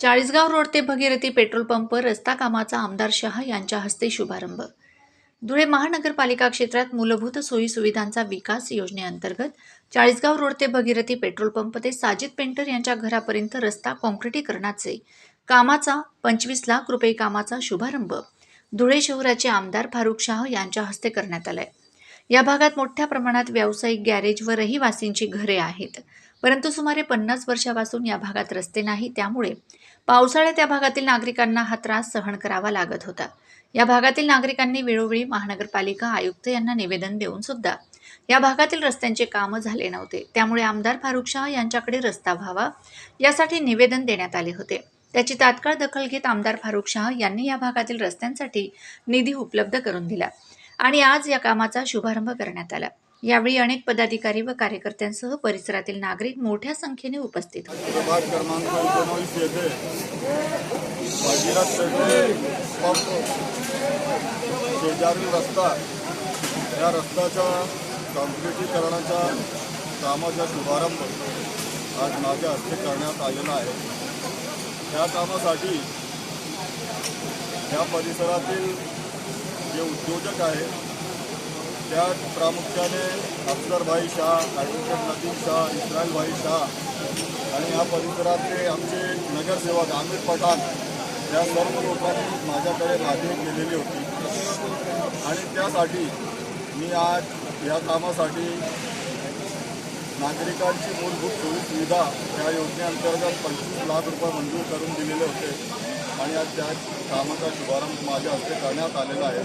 Chalisgaon road ते Bhagirathi petrol pump रस्ता कामाचा आमदार शहा यांच्या हस्ते शुभारंभ. धुळे महानगरपालिका क्षेत्रात मूलभूत सोयी सुविधांचा विकास योजनेअंतर्गत चाळीसगाव रोड ते भगीरथी पेट्रोल पंप ते साजिद पेंटर यांच्या घरापर्यंत रस्ता कॉन्क्रिटीकरणाचे कामाचा पंचवीस लाख रुपये कामाचा शुभारंभ धुळे शहराचे आमदार फारुख शाह यांच्या हस्ते करण्यात आलाय. या भागात मोठ्या प्रमाणात व्यावसायिक गॅरेज व रहिवासींची घरे आहेत. परंतु सुमारे पन्नास वर्षापासून या भागात रस्ते नाही त्यामुळे पावसाळ्यात त्या भागातील नागरिकांना हा त्रास सहन करावा लागत होता. या भागातील नागरिकांनी वेळोवेळी महानगरपालिका आयुक्त यांना निवेदन देऊन सुद्धा या भागातील रस्त्यांचे कामं झाले नव्हते. त्यामुळे आमदार फारुख शाह यांच्याकडे रस्ता व्हावा यासाठी निवेदन देण्यात आले होते. त्याची तात्काळ दखल घेत आमदार फारुख शाह यांनी या भागातील रस्त्यांसाठी निधी उपलब्ध करून दिला आणि आज या कामाचा शुभारंभ करण्यात आला. यावेळी अनेक पदाधिकारी व कार्यकर्त्यांसह परिसरातील नागरिक मोठ्या संख्येने उपस्थित होते. शेजारील रस्ता. या रस्त्याच्या काँक्रिटीकरणाच्या कामाचा शुभारंभ आज माझ्या हस्ते करण्यात आलेला आहे. त्या कामासाठी या परिसरातील जे उद्योजक आहेत त्यात प्रामुख्याने अफसरभाई शाह ॲडव्होकेट नदीम शाह इस्रायलभाई शाह आणि या परिसरातले आमचे नगरसेवक आमिर पठाण या सर्व लोकांनी माझ्याकडे मागणी केलेली होती. आणि त्यासाठी मी आज या कामासाठी नागरिकांची मूलभूत सोयी सुविधा या योजनेअंतर्गत पंचवीस लाख रुपये मंजूर करून दिलेले होते. आणि आज त्या कामाचा शुभारंभ माझ्या हस्ते करण्यात आलेला आहे.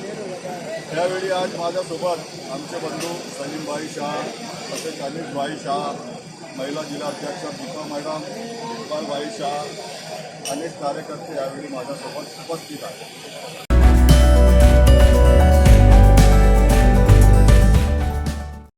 त्यावेळी आज माझ्यासोबत आमचे बंधू सलीमभाई शाह तसेच अनिलभाई शाह महिला जिल्हाध्यक्ष दीपा मॅडम इक्बालभाई शाह अनेक कार्यकर्ते यावेळी माझ्यासोबत उपस्थित आहेत.